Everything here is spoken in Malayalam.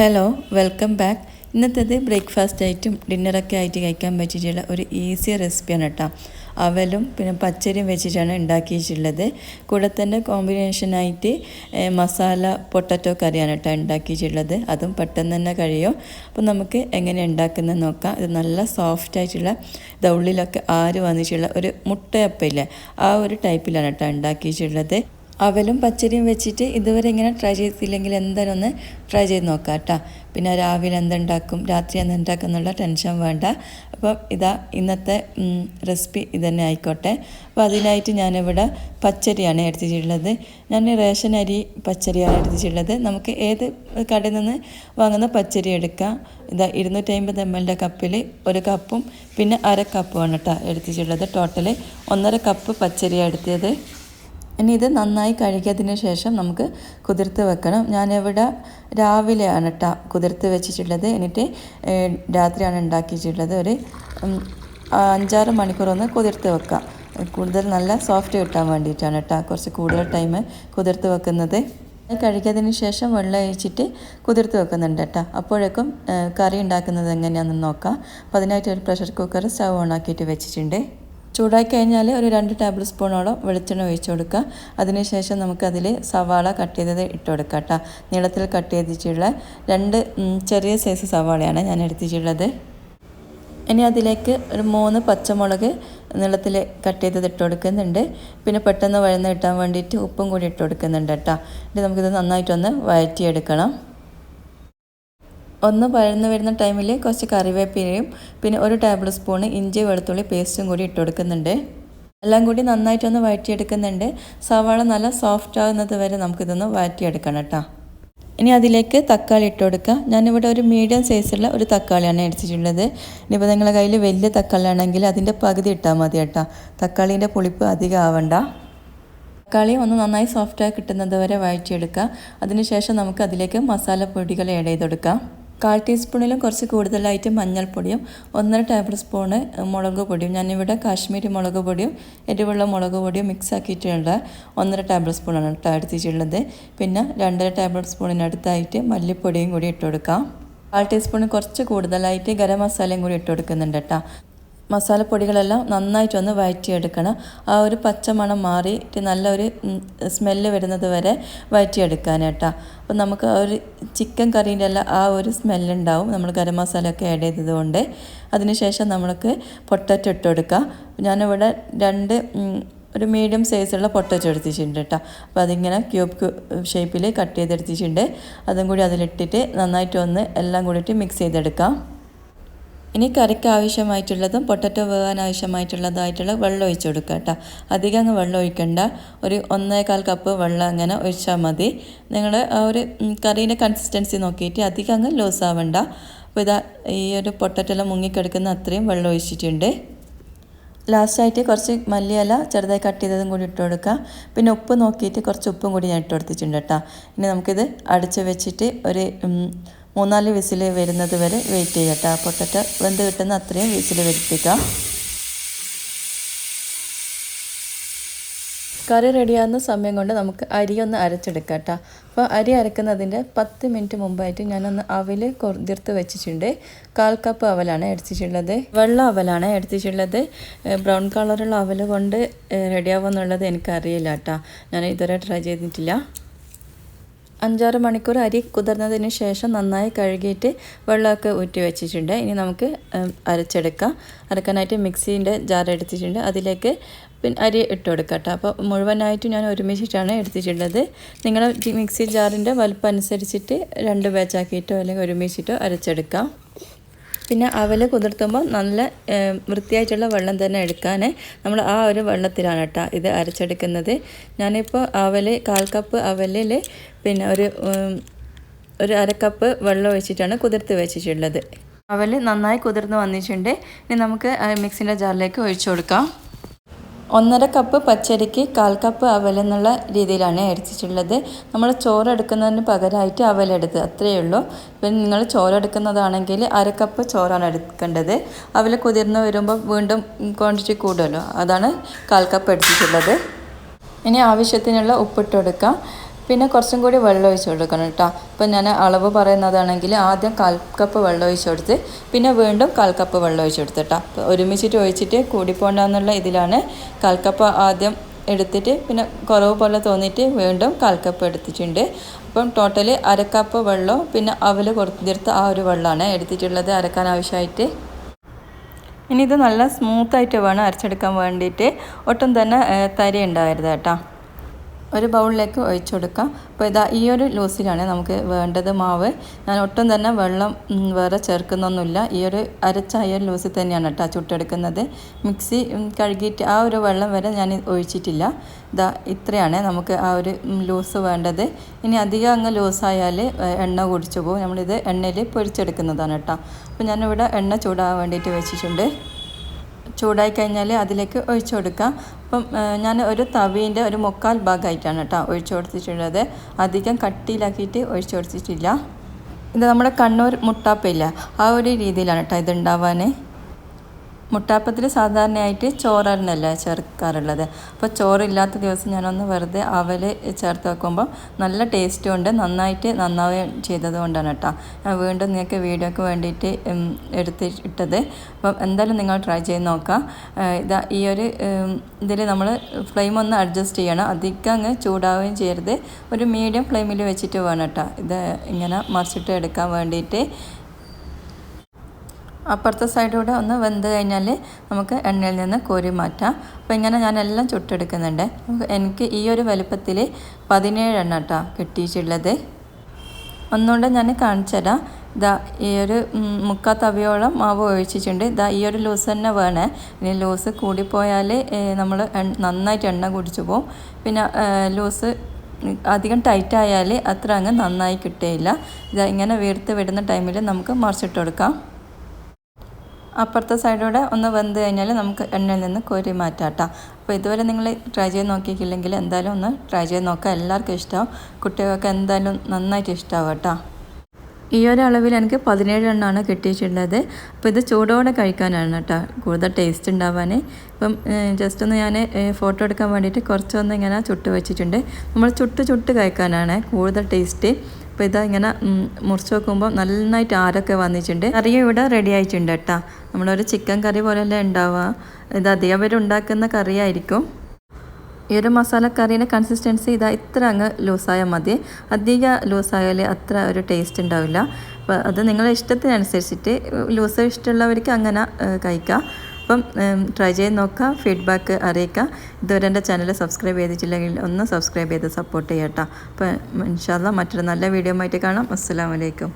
ഹലോ വെൽക്കം ബാക്ക് ഇന്നത്തേത് ബ്രേക്ക്ഫാസ്റ്റ് ആയിട്ടും ഡിന്നറൊക്കെ ആയിട്ട് കഴിക്കാൻ പറ്റിയിട്ടുള്ള ഒരു ഈസി റെസിപ്പിയാണ് കേട്ടോ അവലും പിന്നെ പച്ചരിയും വെച്ചിട്ടാണ് ഉണ്ടാക്കിയിട്ടുള്ളത്. കൂടെ തന്നെ കോമ്പിനേഷനായിട്ട് മസാല പൊട്ടറ്റോ കറിയാണ് കേട്ടോ ഉണ്ടാക്കിയിട്ടുള്ളത്. അതും പെട്ടെന്ന് തന്നെ കഴിയും. അപ്പോൾ നമുക്ക് എങ്ങനെ ഉണ്ടാക്കുന്നത് നോക്കാം. ഇത് നല്ല സോഫ്റ്റ് ആയിട്ടുള്ള ഉള്ളിലൊക്കെ ആര് വന്നിട്ടുള്ള ഒരു മുട്ടയപ്പയില്ലേ ആ ഒരു ടൈപ്പിലാണ് കേട്ടോ ഉണ്ടാക്കിയിട്ടുള്ളത്. അവലും പച്ചരിയും വെച്ചിട്ട് ഇതുവരെ ഇങ്ങനെ ട്രൈ ചെയ്തില്ലെങ്കിൽ എന്തായാലും ഒന്ന് ട്രൈ ചെയ്ത് നോക്കാം കേട്ടോ പിന്നെ രാവിലെ എന്തുണ്ടാക്കും രാത്രി എന്തുണ്ടാക്കും എന്നുള്ള ടെൻഷൻ വേണ്ട. അപ്പം ഇതാ ഇന്നത്തെ റെസിപ്പി ഇതന്നെ ആയിക്കോട്ടെ. അപ്പോൾ അതിനായിട്ട് ഞാനിവിടെ പച്ചരിയാണ് എടുത്തിട്ടുള്ളത്. ഞാൻ റേഷൻ അരി പച്ചരിയാണ് എടുത്തിട്ടുള്ളത്. നമുക്ക് ഏത് കടയിൽ നിന്ന് വാങ്ങുന്ന പച്ചരി എടുക്കാം. ഇതാ ഇരുന്നൂറ്റി അമ്പത് എം എല്ലിന്റെ കപ്പിൽ ഒരു കപ്പും പിന്നെ അര കപ്പുമാണ് കേട്ടോ എടുത്തിട്ടുള്ളത് ടോട്ടൽ ഒന്നര കപ്പ് പച്ചരിയാണ് എടുത്തത്. ഇനി ഇത് നന്നായി കഴുകിയതിന് ശേഷം നമുക്ക് കുതിർത്ത് വെക്കണം. ഞാനിവിടെ രാവിലെയാണ് ട കുതിർത്ത് വെച്ചിട്ടുള്ളത്. എന്നിട്ട് രാത്രിയാണ് ഉണ്ടാക്കിയിട്ടുള്ളത്. ഒരു അഞ്ചാറ് അഞ്ചാറ് മണിക്കൂറൊന്ന് കുതിർത്ത് വെക്കാം. കൂടുതൽ നല്ല സോഫ്റ്റ് കിട്ടാൻ വേണ്ടിയിട്ടാണ് കേട്ടോ കുറച്ച് കൂടുതൽ ടൈം കുതിർത്ത് വെക്കുന്നത്. കഴുകിയതിന് ശേഷം വെള്ളം ഒഴിച്ചിട്ട് കുതിർത്ത് വെക്കുന്നുണ്ട് കേട്ടോ അപ്പോഴേക്കും കറി ഉണ്ടാക്കുന്നത് എങ്ങനെയാണെന്ന് നോക്കാം. അപ്പോൾ അതിനായിട്ട് ഒരു പ്രഷർ കുക്കർ സ്റ്റവ് ഓൺ ആക്കിയിട്ട് വെച്ചിട്ടുണ്ട്. ചൂടായി കഴിഞ്ഞാൽ ഒരു രണ്ട് ടേബിൾ സ്പൂണോളം വെളിച്ചെണ്ണ ഒഴിച്ച് കൊടുക്കുക. അതിനുശേഷം നമുക്കതിൽ സവാള കട്ട് ചെയ്തത് ഇട്ട് കൊടുക്കാം കേട്ടോ. നീളത്തിൽ കട്ട് ചെയ്തിട്ടുള്ള രണ്ട് ചെറിയ സൈസ് സവാളയാണ് ഞാൻ എടുത്തിട്ടുള്ളത്. ഇനി അതിലേക്ക് ഒരു മൂന്ന് പച്ചമുളക് നീളത്തിൽ കട്ട് ചെയ്തത് ഇട്ട് കൊടുക്കുന്നുണ്ട്. പിന്നെ പെട്ടെന്ന് വഴന്ന് കിട്ടാൻ വേണ്ടിയിട്ട് ഉപ്പും കൂടി ഇട്ട് കൊടുക്കുന്നുണ്ട് കേട്ടോ. ഇനി നമുക്കിത് നന്നായിട്ടൊന്ന് വഴറ്റിയെടുക്കണം. ഒന്ന് വഴന്ന് വരുന്ന ടൈമിൽ കുറച്ച് കറിവേപ്പിലയും പിന്നെ ഒരു ടേബിൾ സ്പൂൺ ഇഞ്ചി വെളുത്തുള്ളി പേസ്റ്റും കൂടി ഇട്ട് കൊടുക്കുന്നുണ്ട്. എല്ലാം കൂടി നന്നായിട്ടൊന്ന് വഴറ്റിയെടുക്കുന്നുണ്ട്. സവാള നല്ല സോഫ്റ്റ് ആകുന്നത് വരെ നമുക്കിതൊന്ന് വഴറ്റിയെടുക്കണം കേട്ടോ ഇനി അതിലേക്ക് തക്കാളി ഇട്ട് കൊടുക്കുക. ഞാനിവിടെ ഒരു മീഡിയം സൈസുള്ള ഒരു തക്കാളിയാണ് എടുത്തിട്ടുള്ളത്. ഇനിയിപ്പോൾ നിങ്ങളുടെ കയ്യിൽ വലിയ തക്കാളി ആണെങ്കിൽ അതിന്റെ പകുതി ഇട്ടാൽ മതി കേട്ടോ. തക്കാളീന്റെ പുളിപ്പ് അധികം ആവണ്ട. തക്കാളി ഒന്ന് നന്നായി സോഫ്റ്റായി കിട്ടുന്നത് വരെ വഴറ്റിയെടുക്കുക. അതിനുശേഷം നമുക്ക് അതിലേക്ക് മസാലപ്പൊടികൾ ആഡ് ചെയ്ത് കൊടുക്കാം. കാൽ ടീസ്പൂണിലും കുറച്ച് കൂടുതലായിട്ട് മഞ്ഞൾപ്പൊടിയും ഒന്നര ടേബിൾ സ്പൂണ് മുളക് പൊടിയും. ഞാനിവിടെ കാശ്മീരി മുളക് പൊടിയും എരിവുള്ള മുളക് പൊടിയും മിക്സ് ആക്കിയിട്ടുള്ള ഒന്നര ടേബിൾ സ്പൂണാണ് കേട്ടോ എടുത്തിട്ടുള്ളത്. പിന്നെ രണ്ടര ടേബിൾ സ്പൂണിനടുത്തായിട്ട് മല്ലിപ്പൊടിയും കൂടി ഇട്ട് കൊടുക്കാം. കാൽ ടീസ്പൂണ് കുറച്ച് കൂടുതലായിട്ട് ഗരം മസാലയും കൂടി ഇട്ട് കൊടുക്കുന്നുണ്ട് കേട്ടോ. മസാലപ്പൊടികളെല്ലാം നന്നായിട്ടൊന്ന് വഴറ്റിയെടുക്കണം ആ ഒരു പച്ചമണം മാറിയിട്ട് നല്ലൊരു സ്മെല്ല് വരുന്നത് വരെ വഴറ്റിയെടുക്കാൻ കേട്ടോ അപ്പോൾ നമുക്ക് ഒരു ചിക്കൻ കറീന്റെ എല്ലാം ആ ഒരു സ്മെല്ലുണ്ടാവും. നമ്മൾ ഗരം മസാലയൊക്കെ ആഡ് ചെയ്തതുകൊണ്ട് അതിനുശേഷം നമ്മൾക്ക് പൊട്ടറ്റോ ഇട്ട് കൊടുക്കുക ഞാനിവിടെ രണ്ട് ഒരു മീഡിയം സൈസുള്ള പൊട്ടറ്റോ എടുത്തിട്ടുണ്ട് കേട്ടോ. അപ്പോൾ അതിങ്ങനെ ക്യൂബ് ഷേപ്പിൽ കട്ട് ചെയ്തെടുത്തിട്ടുണ്ട്. അതും കൂടി അതിലിട്ടിട്ട് നന്നായിട്ട് ഒന്ന് എല്ലാം കൂടിയിട്ട് മിക്സ് ചെയ്തെടുക്കാം. ഇനി കറിക്ക് ആവശ്യമായിട്ടുള്ളതും പൊട്ടറ്റോ വേകാൻ ആവശ്യമായിട്ടുള്ളതായിട്ടുള്ള വെള്ളം ഒഴിച്ചു കൊടുക്കുക കേട്ടോ. അധികം അങ്ങ് വെള്ളം ഒഴിക്കണ്ട. ഒരു ഒന്നേകാൽ കപ്പ് വെള്ളം അങ്ങനെ ഒഴിച്ചാൽ മതി. നിങ്ങൾ ആ ഒരു കറീന്റെ കൺസിസ്റ്റൻസി നോക്കിയിട്ട് അധികം അങ്ങ് ലൂസ് ആവണ്ട. അപ്പോൾ ഇതാ ഈ ഒരു പൊട്ടറ്റോ എല്ലാം മുങ്ങിക്കിടക്കുന്ന അത്രയും വെള്ളം ഒഴിച്ചിട്ടുണ്ട്. ലാസ്റ്റായിട്ട് കുറച്ച് മല്ലിയില ചെറുതായി കട്ട് ചെയ്തതും കൂടി ഇട്ട് കൊടുക്കുക. പിന്നെ ഉപ്പ് നോക്കിയിട്ട് കുറച്ച് ഉപ്പും കൂടി ഞാൻ ഇട്ട് കൊടുത്തിട്ടുണ്ട് കേട്ടോ. ഇനി നമുക്കിത് അടച്ച് വെച്ചിട്ട് ഒരു മൂന്നാൽ വിസിൽ വരുന്നത് വരെ വെയിറ്റ് ചെയ്യാം കേട്ടോ പൊട്ടറ്റോ വെന്ത് കിട്ടുന്ന അത്രയും വിസിൽ വരുത്തിക്കാം കറി റെഡിയാകുന്ന സമയം കൊണ്ട് നമുക്ക് അരി ഒന്ന് അരച്ചെടുക്കാം കേട്ടോ അപ്പോൾ അരി അരക്കുന്നതിന്റെ പത്ത് മിനിറ്റ് മുമ്പായിട്ട് ഞാനൊന്ന് അവൽ കൊതിർത്ത് വെച്ചിട്ടുണ്ട്. കാൽ കപ്പ് അവലാണ് എടുത്തിട്ടുള്ളത്. വെള്ള അവലാണ് എടുത്തിട്ടുള്ളത്. ബ്രൗൺ കളറുള്ള അവൽ കൊണ്ട് റെഡിയാവുമെന്നുള്ളത് എനിക്കറിയില്ല കേട്ടോ ഞാൻ ഇതുവരെ ട്രൈ ചെയ്തിട്ടില്ല. അഞ്ചാറ് മണിക്കൂർ അരി കുതിർന്നതിന് ശേഷം നന്നായി കഴുകിയിട്ട് വെള്ളമൊക്കെ ഊറ്റി വെച്ചിട്ടുണ്ട്. ഇനി നമുക്ക് അരച്ചെടുക്കാം. അരക്കാനായിട്ട് മിക്സീന്റെ ജാർ എടുത്തിട്ടുണ്ട്. അതിലേക്ക് പിന്നെ അരി ഇട്ട് കൊടുക്കാം അപ്പോൾ മുഴുവനായിട്ട് ഞാൻ ഒരുമിച്ചിട്ടാണ് എടുത്തിട്ടുള്ളത്. നിങ്ങളുടെ മിക്സി ജാറിന്റെ വലുപ്പം അനുസരിച്ചിട്ട് രണ്ട് ബാച്ചാക്കിയിട്ടോ അല്ലെങ്കിൽ ഒരുമിച്ചിട്ടോ അരച്ചെടുക്കാം. പിന്നെ അവൽ കുതിർത്തുമ്പോൾ നല്ല വൃത്തിയായിട്ടുള്ള വെള്ളം തന്നെ എടുക്കാൻ നമ്മൾ ആ ഒരു വെള്ളത്തിലാണ് കേട്ടോ ഇത് അരച്ചെടുക്കുന്നത്. ഞാനിപ്പോൾ അവൽ കാൽ കപ്പ് അവലിൽ പിന്നെ ഒരു ഒരു അരക്കപ്പ് കപ്പ് വെള്ളം ഒഴിച്ചിട്ടാണ് കുതിർത്ത് വെച്ചിട്ടുള്ളത്. അവൽ നന്നായി കുതിർന്ന് വന്നിട്ടുണ്ട്. ഇനി നമുക്ക് മിക്സിന്റെ ജാറിലേക്ക് ഒഴിച്ചു കൊടുക്കാം. ഒന്നര കപ്പ് പച്ചരിക്ക് കാൽ കപ്പ് അവൽ എന്നുള്ള രീതിയിലാണ് എടുത്തിട്ടുള്ളത് നമ്മൾ ചോറ് എടുക്കുന്നതിന് പകരമായിട്ട് അവലെടുത്ത് അത്രയേ ഉള്ളൂ. പിന്നെ നിങ്ങൾ ചോറ് എടുക്കുന്നതാണെങ്കിൽ അര കപ്പ് ചോറാണ് എടുക്കേണ്ടത്. അവൽ കുതിർന്ന് വരുമ്പോൾ വീണ്ടും ക്വാണ്ടിറ്റി കൂടുമല്ലോ. അതാണ് കാൽ കപ്പ് എടുത്തിട്ടുള്ളത്. ഇനി ആവശ്യത്തിനുള്ള ഉപ്പിട്ട് കൊടുക്കാം. പിന്നെ കുറച്ചും കൂടി വെള്ളം ഒഴിച്ച് കൊടുക്കണം കേട്ടോ. അപ്പം ഞാൻ അളവ് പറയുന്നതാണെങ്കിൽ ആദ്യം കാൽ കപ്പ് വെള്ളം ഒഴിച്ച് കൊടുത്ത് പിന്നെ വീണ്ടും കാൽ കപ്പ് വെള്ളം ഒഴിച്ച് കൊടുത്ത് ഒരുമിച്ചിട്ട് ഒഴിച്ചിട്ട് കൂടിപ്പോണ്ടെന്നുള്ള ഇതിലാണ് കാൽ കപ്പ് ആദ്യം എടുത്തിട്ട് പിന്നെ കുറവ് പോലെ തോന്നിയിട്ട് വീണ്ടും കാൽ കപ്പ് എടുത്തിട്ടുണ്ട്. അപ്പം ടോട്ടൽ അരക്കപ്പ് വെള്ളവും പിന്നെ അവൽ കൊടുത്തിരുത്ത ആ ഒരു വെള്ളമാണ് എടുത്തിട്ടുള്ളത് അരക്കാൻ ആവശ്യമായിട്ട്. ഇനി ഇത് നല്ല സ്മൂത്തായിട്ട് വേണം അരച്ചെടുക്കാൻ വേണ്ടിയിട്ട്. ഒട്ടും തന്നെ തരി ഉണ്ടാവരുത് കേട്ടോ. ഒരു ബൗളിലേക്ക് ഒഴിച്ചു കൊടുക്കാം. അപ്പോൾ ഇതാ ഈ ഒരു ലൂസിലാണ് നമുക്ക് വേണ്ടത് മാവ്. ഞാൻ ഒട്ടും തന്നെ വെള്ളം വേറെ ചേർക്കുന്നൊന്നുമില്ല. ഈ ഒരു അരച്ച ഈ ഒരു ലൂസിൽ തന്നെയാണ് കേട്ടോ ചുട്ടെടുക്കുന്നത്. മിക്സി കഴുകിയിട്ട് ആ ഒരു വെള്ളം വരെ ഞാൻ ഒഴിച്ചിട്ടില്ല. ഇതാ ഇത്രയാണ് നമുക്ക് ആ ഒരു ലൂസ് വേണ്ടത്. ഇനി അധികം അങ്ങ് ലൂസായാൽ എണ്ണ കുടിച്ചു പോകും. നമ്മളിത് എണ്ണയിൽ പൊരിച്ചെടുക്കുന്നതാണ് കേട്ടോ. അപ്പോൾ ഞാനിവിടെ എണ്ണ ചൂടാകാൻ വേണ്ടിയിട്ട് വെച്ചിട്ടുണ്ട്. ചൂടായി കഴിഞ്ഞാൽ അതിലേക്ക് ഒഴിച്ചു കൊടുക്കാം. അപ്പം ഞാൻ ഒരു തവീന്റെ ഒരു മുക്കാൽ ഭാഗമായിട്ടാണ് കേട്ടോ ഒഴിച്ചു കൊടുത്തിട്ടുള്ളത്. അധികം കട്ടിയിലാക്കിയിട്ട് ഒഴിച്ചു കൊടുത്തിട്ടില്ല. ഇത് നമ്മുടെ കണ്ണൂർ മുട്ടാപ്പില്ല ആ ഒരു രീതിയിലാണ് കേട്ടോ ഇത് ഉണ്ടാവാൻ. മുട്ടാപ്പത്തിൽ സാധാരണയായിട്ട് ചോറായിരുന്നല്ല ചേർക്കാറുള്ളത്. അപ്പോൾ ചോറില്ലാത്ത ദിവസം ഞാനൊന്ന് വെറുതെ അവൽ ചേർത്ത് വെക്കുമ്പോൾ നല്ല ടേസ്റ്റും ഉണ്ട്. നന്നായിട്ട് നന്നാവുകയും ചെയ്തത് കൊണ്ടാണ് കേട്ടോ. ഞാൻ വീണ്ടും നിങ്ങൾക്ക് വീഡിയോക്ക് വേണ്ടിയിട്ട് എടുത്തിട്ടത് അപ്പം എന്തായാലും നിങ്ങൾ ട്രൈ ചെയ്ത് നോക്കാം ഇതാ ഈ ഒരു ഇതിൽ നമ്മൾ ഫ്ലെയിം ഒന്ന് അഡ്ജസ്റ്റ് ചെയ്യണം. അധികം അങ്ങ് ചൂടാവുകയും ചെയ്യരുത്. ഒരു മീഡിയം ഫ്ലെയിമിൽ വെച്ചിട്ട് വേണം കേട്ടോ. ഇത് ഇങ്ങനെ മറിച്ചിട്ട് എടുക്കാൻ വേണ്ടിയിട്ട്. അപ്പുറത്തെ സൈഡിലൂടെ ഒന്ന് വെന്ത് കഴിഞ്ഞാൽ നമുക്ക് എണ്ണയിൽ നിന്ന് കോരി മാറ്റാം. അപ്പോൾ ഇങ്ങനെ ഞാൻ എല്ലാം ചുട്ടെടുക്കുന്നുണ്ട് എനിക്ക് ഈ ഒരു വലുപ്പത്തിൽ പതിനേഴ് എണ്ണ കേട്ടോ കിട്ടിയിട്ടുള്ളത്. ഒന്നുകൊണ്ട് ഞാൻ കാണിച്ചു തരാം. ഇതാ ഈ ഒരു മുക്കാ തവിയോളം മാവ് ഒഴിച്ചിട്ടുണ്ട്. ഇതാ ഈ ഒരു ലൂസ് തന്നെ വേണേ. ഇനി ലൂസ് കൂടിപ്പോയാൽ നമ്മൾ നന്നായിട്ട് എണ്ണ കുടിച്ചു പോകും പിന്നെ ലൂസ് അധികം ടൈറ്റ് ആയാൽ അത്ര അങ്ങ് നന്നായി കിട്ടുകയില്ല ഇതാ ഇങ്ങനെ വീർത്ത് വിടുന്ന ടൈമിൽ നമുക്ക് മറിച്ചിട്ട് കൊടുക്കാം. അപ്പുറത്തെ സൈഡിലൂടെ ഒന്ന് വെന്ത് കഴിഞ്ഞാൽ നമുക്ക് എണ്ണയിൽ നിന്ന് കോരി മാറ്റാം കേട്ടോ അപ്പോൾ ഇതുവരെ നിങ്ങൾ ട്രൈ ചെയ്ത് നോക്കിയിട്ടില്ലെങ്കിൽ എന്തായാലും ഒന്ന് ട്രൈ ചെയ്ത് നോക്കുക. എല്ലാവർക്കും ഇഷ്ടമാവും. കുട്ടികൾക്ക് എന്തായാലും നന്നായിട്ട് ഇഷ്ടമാവും കേട്ടോ ഈ ഒരു അളവിൽ എനിക്ക് പതിനേഴ് എണ്ണമാണ് കിട്ടിയിട്ടുള്ളത്. അപ്പോൾ ഇത് ചൂടോടെ കഴിക്കാനാണ് കേട്ടോ. കൂടുതൽ ടേസ്റ്റ് ഉണ്ടാവാൻ ഇപ്പം ജസ്റ്റ് ഒന്ന് ഞാൻ ഫോട്ടോ എടുക്കാൻ വേണ്ടിയിട്ട് കുറച്ചൊന്ന് ഇങ്ങനെ ചുട്ട് വെച്ചിട്ടുണ്ട്. നമ്മൾ ചുട്ട് ചുട്ട് കഴിക്കാനാണ് കൂടുതൽ ടേസ്റ്റ് അപ്പോൾ ഇതാ ഇങ്ങനെ മുറിച്ച് വെക്കുമ്പോൾ നന്നായിട്ട് ആരൊക്കെ വന്നിട്ടുണ്ട്? കറി ഇവിടെ റെഡി ആയിട്ടുണ്ട് കേട്ടോ നമ്മളൊരു ചിക്കൻ കറി പോലെയല്ലേ ഉണ്ടാവുക. ഇത് അധികം പേര് ഉണ്ടാക്കുന്ന കറിയായിരിക്കും. ഈ ഒരു മസാലക്കറീന്റെ കൺസിസ്റ്റൻസി ഇതാ ഇത്ര അങ്ങ് ലൂസായാൽ മതി. അധികം ലൂസായാൽ അത്ര ഒരു ടേസ്റ്റ് ഉണ്ടാവില്ല. അപ്പോൾ അത് നിങ്ങളുടെ ഇഷ്ടത്തിനനുസരിച്ചിട്ട് ലൂസ് ഇഷ്ടമുള്ളവർക്ക് അങ്ങനെ കഴിക്കാം. അപ്പം ട്രൈ ചെയ്ത് നോക്കുക ഫീഡ്ബാക്ക് അറിയിക്കുക ഇതുവരെ എന്റെ ചാനൽ സബ്സ്ക്രൈബ് ചെയ്തിട്ടില്ലെങ്കിൽ ഒന്ന് സബ്സ്ക്രൈബ് ചെയ്ത് സപ്പോർട്ട് ചെയ്യട്ടോ. അപ്പോൾ ഇൻഷാല്ല മറ്റൊരു നല്ല വീഡിയോ ആയിട്ട് കാണാം. അസ്സാം വലൈക്കും